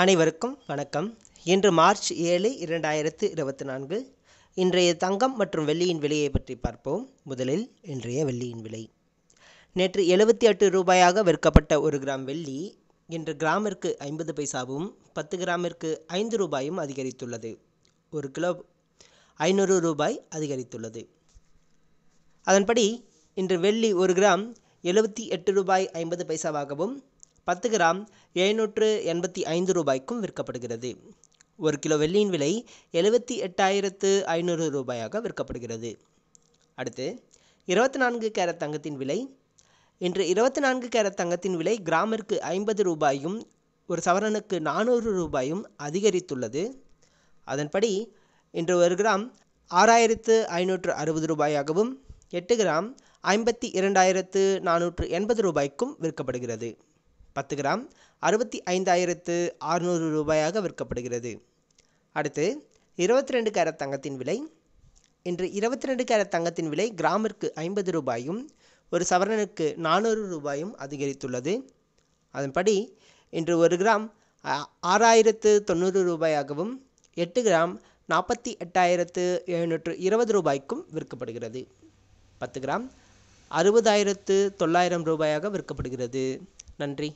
அனைவருக்கும் வணக்கம். இன்று மார்ச் ஏழு இரண்டாயிரத்து இருபத்தி நான்கு. இன்றைய தங்கம் மற்றும் வெள்ளியின் விலையை பற்றி பார்ப்போம். முதலில் இன்றைய வெள்ளியின் விலை. நேற்று எழுபத்தி எட்டு ரூபாயாக விற்கப்பட்ட ஒரு கிராம் வெள்ளி இன்று கிராமிற்கு ஐம்பது பைசாவும் பத்து கிராமிற்கு ஐந்து ரூபாயும் அதிகரித்துள்ளது. ஒரு கிலோ ஐநூறு ரூபாய் அதிகரித்துள்ளது. அதன்படி இன்று வெள்ளி ஒரு கிராம் எழுபத்தி எட்டு ரூபாய் ஐம்பது பைசாவாகவும் பத்து கிராம் எழுநூற்று எண்பத்தி ஐந்து ரூபாய்க்கும் விற்கப்படுகிறது. ஒரு கிலோ வெள்ளியின் விலை எழுபத்தி எட்டாயிரத்து ஐநூறு ரூபாயாக விற்கப்படுகிறது. அடுத்து இருபத்தி நான்கு கேரட் தங்கத்தின் விலை. இன்று இருபத்தி நான்கு கேரட் தங்கத்தின் விலை கிராமிற்கு ஐம்பது ரூபாயும் ஒரு சவரனுக்கு நானூறு ரூபாயும் அதிகரித்துள்ளது. அதன்படி இன்று ஒரு கிராம் ஆறாயிரத்து ஐநூற்று அறுபது ரூபாயாகவும் எட்டு கிராம் ஐம்பத்தி இரண்டாயிரத்து நானூற்று எண்பது ரூபாய்க்கும் விற்கப்படுகிறது. பத்து கிராம் அறுபத்தி ஐந்தாயிரத்து அறுநூறு ரூபாயாக விற்கப்படுகிறது. அடுத்து இருபத்தி ரெண்டு கேரட் தங்கத்தின் விலை. இன்று இருபத்தி ரெண்டு கேரட் தங்கத்தின் விலை கிராமிற்கு ஐம்பது ரூபாயும் ஒரு சவரனுக்கு நானூறு ரூபாயும் அதிகரித்துள்ளது. அதன்படி இன்று ஒரு கிராம் ஆறாயிரத்து தொண்ணூறு ரூபாயாகவும் எட்டு கிராம் நாற்பத்தி எட்டாயிரத்து எழுநூற்று இருபது ரூபாய்க்கும் விற்கப்படுகிறது. பத்து கிராம் அறுபதாயிரத்து தொள்ளாயிரம் ரூபாயாக விற்கப்படுகிறது. நன்றி.